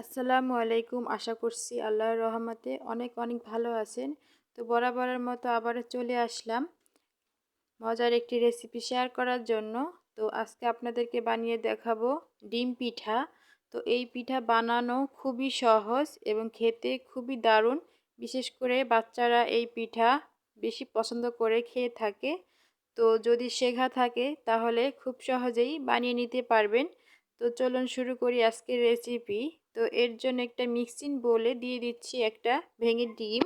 আসসালামু আলাইকুম। আশা করছি আল্লাহর রহমতে অনেক অনেক ভালো আছেন। তো বরাবরের মতো আবারও চলে আসলাম মজার একটি রেসিপি শেয়ার করার জন্য। তো আজকে আপনাদেরকে বানিয়ে দেখাবো ডিম পিঠা। তো এই পিঠা বানানো খুবই সহজ এবং খেতে খুবই দারুণ। বিশেষ করে বাচ্চারা এই পিঠা বেশি পছন্দ করে খেয়ে থাকে। তো যদি শেখা থাকে তাহলে খুব সহজেই বানিয়ে নিতে পারবেন। তো চলুন শুরু করি আজকের রেসিপি তো এর জন্য একটা মিক্সিং বলে দিয়ে দিচ্ছি একটা ভেঙে ডিম।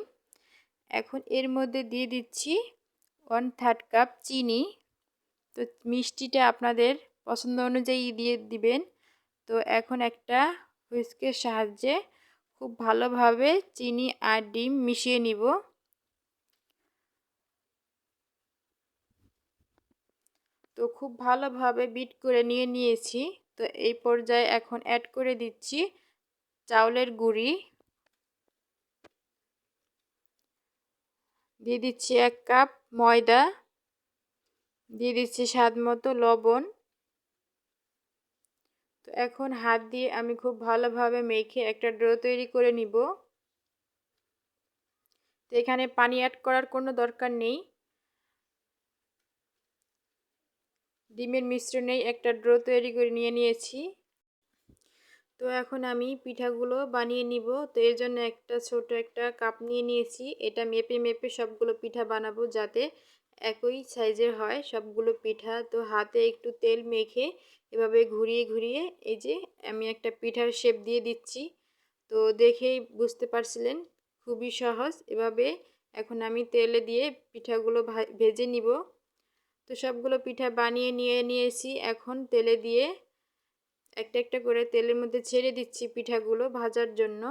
এখন এর মধ্যে দিয়ে দিচ্ছি ওয়ান থার্ড কাপ চিনি। তো মিষ্টিটা আপনাদের পছন্দ অনুযায়ী দিয়ে দিবেন। তো এখন একটা হুইস্কের সাহায্যে খুব ভালোভাবে চিনি আর ডিম মিশিয়ে নিব। তো খুব ভালোভাবে বিট করে নিয়ে নিয়েছি। তো এই পর্যায়ে এখন অ্যাড করে দিচ্ছি চাউলের গুঁড়ি। দিয়ে দিচ্ছি এক কাপ ময়দা। দিয়ে দিচ্ছি স্বাদ মতো লবণ। তো এখন হাত দিয়ে আমি খুব ভালোভাবে মেখে একটা ড্রো তৈরি করে নিব। তো এখানে পানি অ্যাড করার কোনো দরকার নেই। ডিমের মিশ্রণেই একটা ড্রো তৈরি করে নিয়ে নিয়েছি। তো এখন আমি পিঠাগুলো বানিয়ে নিব। তো এর জন্য একটা ছোট একটা কাপ নিয়ে নিয়েছি। এটা মেপে মেপে সবগুলো পিঠা বানাবো যাতে একই সাইজের হয় সবগুলো পিঠা। তো হাতে একটু তেল মেখে এভাবে ঘুরিয়ে ঘুরিয়ে এই যে আমি একটা পিঠার শেপ দিয়ে দিচ্ছি। তো দেখেই বুঝতে পারছিলেন, খুবই সহজ। এভাবে এখন আমি তেলে দিয়ে পিঠাগুলো ভেজে নিব। তো সবগুলো পিঠা বানিয়ে নিয়ে নিয়েছি। এখন তেলে দিয়ে একটা একটা করে তেলের মধ্যে ছেড়ে দিচ্ছি পিঠাগুলো ভাজার জন্য।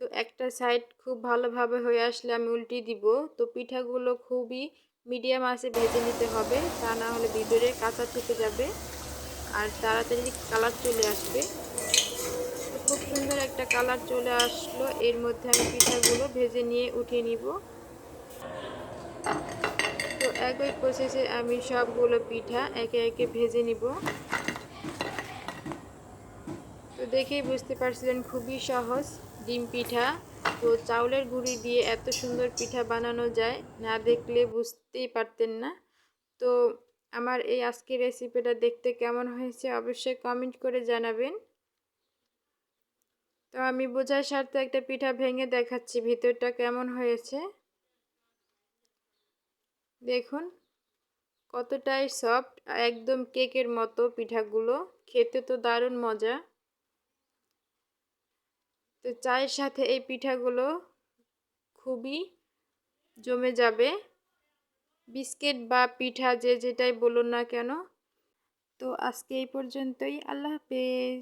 তো একটা সাইড খুব ভালোভাবে হয়ে আসলে আমি উল্টি দিব। তো পিঠাগুলো খুবই মিডিয়াম আঁচে ভেজে নিতে হবে। তা না হলে ভিতরে কাঁচা থেকে যাবে। আর তাড়াতাড়ি কালার চলে আসবে। খুব সুন্দর একটা কালার চলে আসলো। এর মধ্যে আমি পিঠাগুলো ভেজে নিয়ে উঠিয়ে নিব। তো একই প্রসেসে আমি সবগুলো পিঠা একে একে ভেজে নিব। তো দেখেই বুঝতে পারছিলেন খুবই সহজ ডিম পিঠা। তো চাউলের গুঁড়ি দিয়ে এত সুন্দর পিঠা বানানো যায়, না দেখলে বুঝতেই পারতেন না। তো আমার এই আজকের রেসিপিটা দেখতে কেমন হয়েছে অবশ্যই কমেন্ট করে জানাবেন। তো আমি বোঝার স্বার্থে একটা পিঠা ভেঙে দেখাচ্ছি, ভিতরটা কেমন হয়েছে? দেখুন, কতটাই সফট একদম কেকের মতো পিঠাগুলো। খেতে তো দারুণ মজা। তো চায়ের সাথে এই পিঠাগুলো খুবই জমে যাবে। বিস্কিট বা পিঠা যে যেটাই বলুন না কেন। তো আজকে এই পর্যন্তই। আল্লাহ হাফেজ।